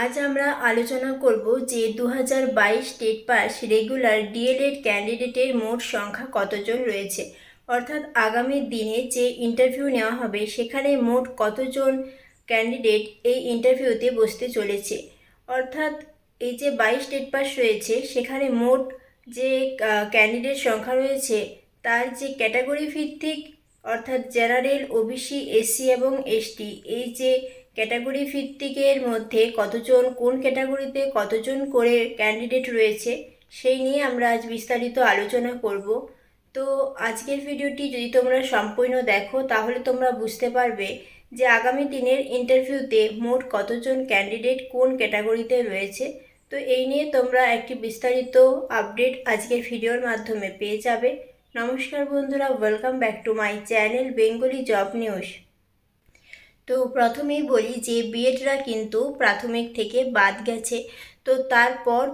আজ আমরা আলোচনা করব যে দু হাজার বাইশ স্টেট পাস রেগুলার ডিএলএড ক্যান্ডিডেটের মোট সংখ্যা কতজন রয়েছে। অর্থাৎ আগামী দিনে যে ইন্টারভিউ নেওয়া হবে, সেখানে মোট কতজন ক্যান্ডিডেট এই ইন্টারভিউতে বসতে চলেছে? অর্থাৎ এই যে বাইশ স্টেট পাস রয়েছে, সেখানে মোট যে ক্যান্ডিডেট সংখ্যা রয়েছে, তার যে ক্যাটাগরি ভিত্তিক, অর্থাৎ জেনারেল ওবিসি এসসি এবং এসটি এই যে ক্যাটাগরি ভিত্তিকের মধ্যে কতজন, কোন ক্যাটাগরিতে কতজন করে ক্যান্ডিডেট রয়েছে, সেই নিয়ে আমরা আজ বিস্তারিত আলোচনা করব। তো আজকের ভিডিওটি যদি তোমরা সম্পূর্ণ দেখো, তাহলে তোমরা বুঝতে পারবে যে আগামী দিনের ইন্টারভিউতে মোট কতজন ক্যান্ডিডেট কোন ক্যাটাগরিতে রয়েছে। তো এই নিয়ে তোমরা একটি বিস্তারিত আপডেট আজকের ভিডিওর মাধ্যমে পেয়ে যাবে। নমস্কার বন্ধুরা welcome back to my channel Bengali job news তো প্রথমেই বলি যে বিএডরা কিন্তু প্রাথমিক থেকে বাদ গেছে। তো তারপর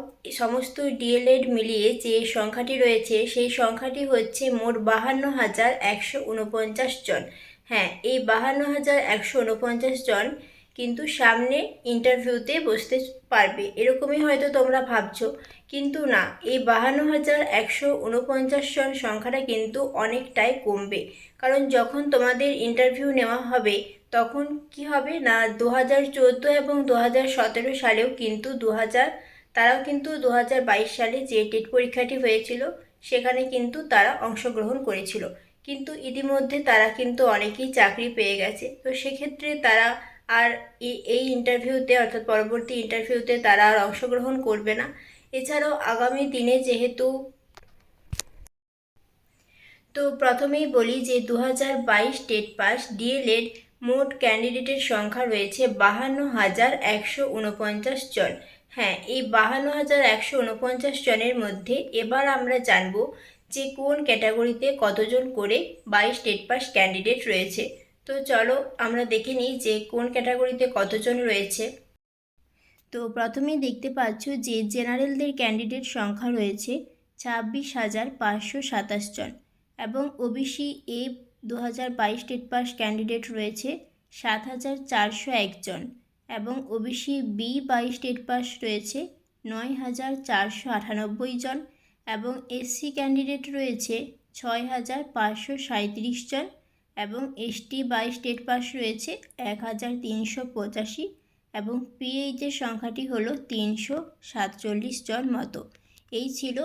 সমস্ত ডিএলএড মিলিয়ে যে সংখ্যাটি রয়েছে, সেই সংখ্যাটি হচ্ছে মোট বাহান্ন হাজার একশো উনপঞ্চাশ জন। হ্যাঁ এই বাহান্ন হাজার একশো উনপঞ্চাশ জন কিন্তু সামনে ইন্টারভিউতে বসতে পারবে। এরকমই হয়তো তোমরা ভাবছ। কিন্তু না, এই বাহান্ন হাজার একশো উনপঞ্চাশ জন সংখ্যাটা কিন্তু অনেকটাই কমবে। কারণ যখন তোমাদের ইন্টারভিউ নেওয়া হবে তখন কি হবে? না দু হাজার চোদ্দ এবং দু হাজার সতেরো সালেও কিন্তু দু হাজার তারাও কিন্তু দু হাজার বাইশ সালে যে টেট পরীক্ষাটি হয়েছিল, সেখানে কিন্তু তারা অংশগ্রহণ করেছিল। কিন্তু ইতিমধ্যে তারা কিন্তু অনেকেই চাকরি পেয়ে গেছে। তো সেক্ষেত্রে তারা আর এই ইন্টারভিউতে অর্থাৎ পরবর্তী ইন্টারভিউতে তারা আর অংশগ্রহণ করবে না। এছাড়াও আগামী দিনে যেহেতু তো প্রথমেই বলি যে দু হাজার বাইশ টেট পাস, ডিএলএড মোট ক্যান্ডিডেটের সংখ্যা রয়েছে বাহান্ন হাজার একশো উনপঞ্চাশ জন। হ্যাঁ এই বাহান্ন হাজার একশো উনপঞ্চাশ জনের মধ্যে এবার আমরা জানব যে কোন ক্যাটাগরিতে কতজন করে বাইশ স্টেট পাস ক্যান্ডিডেট রয়েছে। তো চলো আমরা দেখে নিই যে কোন ক্যাটাগরিতে কতজন রয়েছে। তো প্রথমেই দেখতে পাচ্ছ যে জেনারেলদের ক্যান্ডিডেট সংখ্যা রয়েছে ছাব্বিশ হাজার পাঁচশো সাতাশ জন এবং ওবিসি এ দু হাজার বাইশ স্টেট পাস ক্যান্ডিডেট রয়েছে সাত হাজার চারশো একজন এবং ওবিসি বি বাইশ স্টেট পাস রয়েছে নয় হাজার চারশো আটানব্বই জন এবং এসসি ক্যান্ডিডেট রয়েছে ছয় হাজার পাঁচশো সাঁত্রিশ জন এবং এসটি বাইশ স্টেট পাস রয়েছে এক হাজার তিনশো পঁচাশি এবং পিএইচের সংখ্যাটি হলো তিনশো সাতচল্লিশ জন মতো। এই ছিল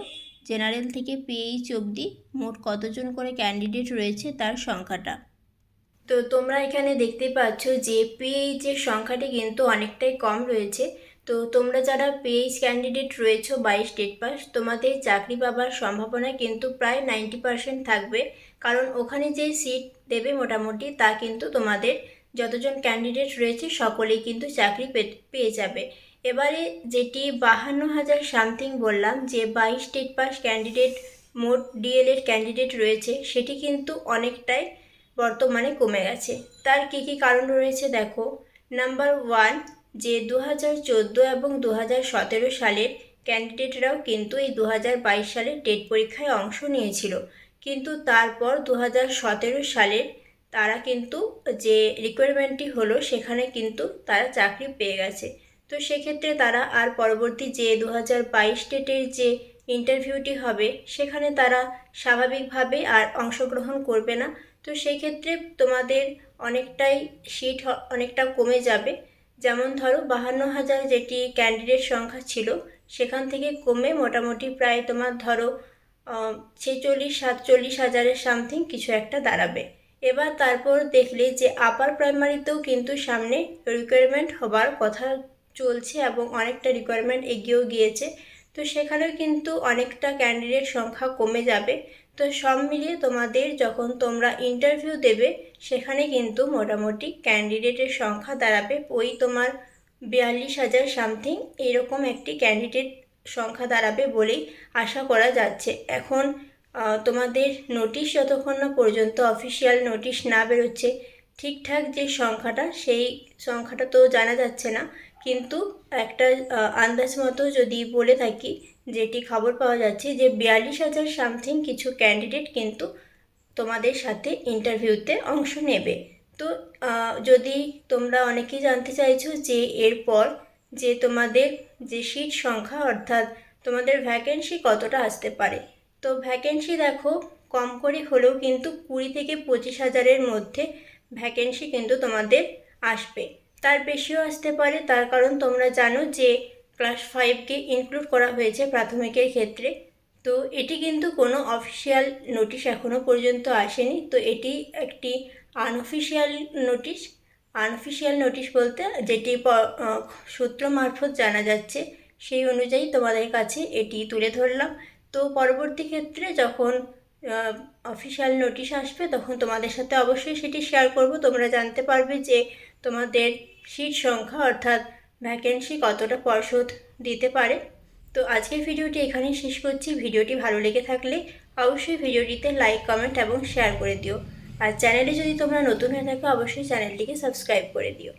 জেনারেল থেকে পিএইচ অবধি মোট কতজন করে ক্যান্ডিডেট রয়েছে তার সংখ্যাটা? তো তোমরা এখানে দেখতে পাচ্ছ যে পিএইচের সংখ্যাটি কিন্তু অনেকটাই কম রয়েছে। তো তোমরা যারা পিএইচ ক্যান্ডিডেট রয়েছো বাই স্টেট পাস, তোমাদের চাকরি পাবার সম্ভাবনা কিন্তু প্রায় নাইনটি পার্সেন্ট থাকবে। কারণ ওখানে যে সিট দেবে মোটামুটি, তা কিন্তু তোমাদের যতজন ক্যান্ডিডেট রয়েছে, সকলেই কিন্তু চাকরি পেয়ে যাবে। এবারে যেটি বাহান্ন হাজার সামথিং বললাম, যে বাইশ স্টেট পাস ক্যান্ডিডেট মোট ডিএলএড ক্যান্ডিডেট রয়েছে, সেটি কিন্তু অনেকটাই বর্তমানে কমে গেছে। তার কী কী কারণ রয়েছে দেখো। নাম্বার ওয়ান যে দু হাজার চোদ্দ এবং দু হাজার সতেরো সালের ক্যান্ডিডেটরাও কিন্তু এই দু হাজার বাইশ সালের টেট পরীক্ষায় অংশ নিয়েছিল। কিন্তু তারপর দু হাজার সতেরো সালের তারা কিন্তু যে রিকোয়ারমেন্টটি হলো, সেখানে কিন্তু তারা চাকরি পেয়ে গেছে। তো সেক্ষেত্রে তারা আর পরবর্তী যে দু হাজার বাইশ স্টেটের যে ইন্টারভিউটি হবে, সেখানে তারা স্বাভাবিকভাবে আর অংশগ্রহণ করবে না। তো সেক্ষেত্রে তোমাদের অনেকটাই সিট অনেকটা কমে যাবে। যেমন ধরো বাহান্ন হাজার যেটি ক্যান্ডিডেট সংখ্যা ছিল, সেখান থেকে কমে মোটামুটি প্রায় তোমার ধরো ছেচল্লিশ সাতচল্লিশ হাজারের সামথিং কিছু একটা দাঁড়াবে। এবার তারপর দেখলে যে আপার প্রাইমারিতেও কিন্তু সামনে রিকোয়ারমেন্ট হবার কথা চলছে এবং অনেকটা রিকোয়ারমেন্ট এগিয়েও গিয়েছে। তো সেখানেও কিন্তু অনেকটা ক্যান্ডিডেট সংখ্যা কমে যাবে। তো সব মিলিয়ে তোমাদের যখন তোমরা ইন্টারভিউ দেবে, সেখানে কিন্তু মোটামুটি ক্যান্ডিডেটের সংখ্যা দাঁড়াবে। ওই তোমার বিয়াল্লিশ হাজার সামথিং এরকম একটি ক্যান্ডিডেট সংখ্যা দাঁড়াবে বলেই আশা করা যাচ্ছে। এখন তোমাদের নোটিশ যতক্ষণ না পর্যন্ত অফিসিয়াল নোটিশ না বেরোচ্ছে, ঠিকঠাক যে সংখ্যাটা, সেই সংখ্যাটা তো জানা যাচ্ছে না। কিন্তু একটা আন্দাজ মতো যদি বলে থাকি, যেটি খবর পাওয়া যাচ্ছে যে বিয়াল্লিশ হাজার সামথিং কিছু ক্যান্ডিডেট কিন্তু তোমাদের সাথে ইন্টারভিউতে অংশ নেবে। তো যদি তোমরা অনেকেই জানতে চাইছো যে এরপর যে তোমাদের যে সিট সংখ্যা, অর্থাৎ তোমাদের ভ্যাকেন্সি কতটা আসতে পারে। তো ভ্যাকেন্সি দেখো, কম করে হলেও কিন্তু কুড়ি থেকে পঁচিশ হাজারের মধ্যে ভ্যাকেন্সি কিন্তু তোমাদের আসবে। তার বেশিও আসতে পারে। তার কারণ তোমরা জানো যে ক্লাস ফাইভকে ইনক্লুড করা হয়েছে প্রাথমিকের ক্ষেত্রে। তো এটি কিন্তু কোনো অফিসিয়াল নোটিশ এখনও পর্যন্ত আসেনি। তো এটি একটি আনঅফিসিয়াল নোটিশ আনঅফিসিয়াল নোটিশ বলতে যেটি সূত্র মারফত জানা যাচ্ছে, সেই অনুযায়ী তোমাদের কাছে এটি তুলে ধরলাম। তো পরবর্তী ক্ষেত্রে যখন অফিসিয়াল নোটিশ আসবে, তখন তোমাদের সাথে অবশ্যই সেটি শেয়ার করব। তোমরা জানতে পারবে যে তোমাদের সিট সংখ্যা অর্থাৎ ভ্যাকেন্সি কতটা পর্ষদ দিতে পারে? তো আজকের ভিডিওটি এখানেই শেষ করছি। ভিডিওটি ভালো লেগে থাকলে অবশ্যই ভিডিওটিতে লাইক কমেন্ট এবং শেয়ার করে দিও। আর চ্যানেলে যদি তোমরা নতুন হয়ে থাকো, অবশ্যই চ্যানেলটিকে সাবস্ক্রাইব করে দিও।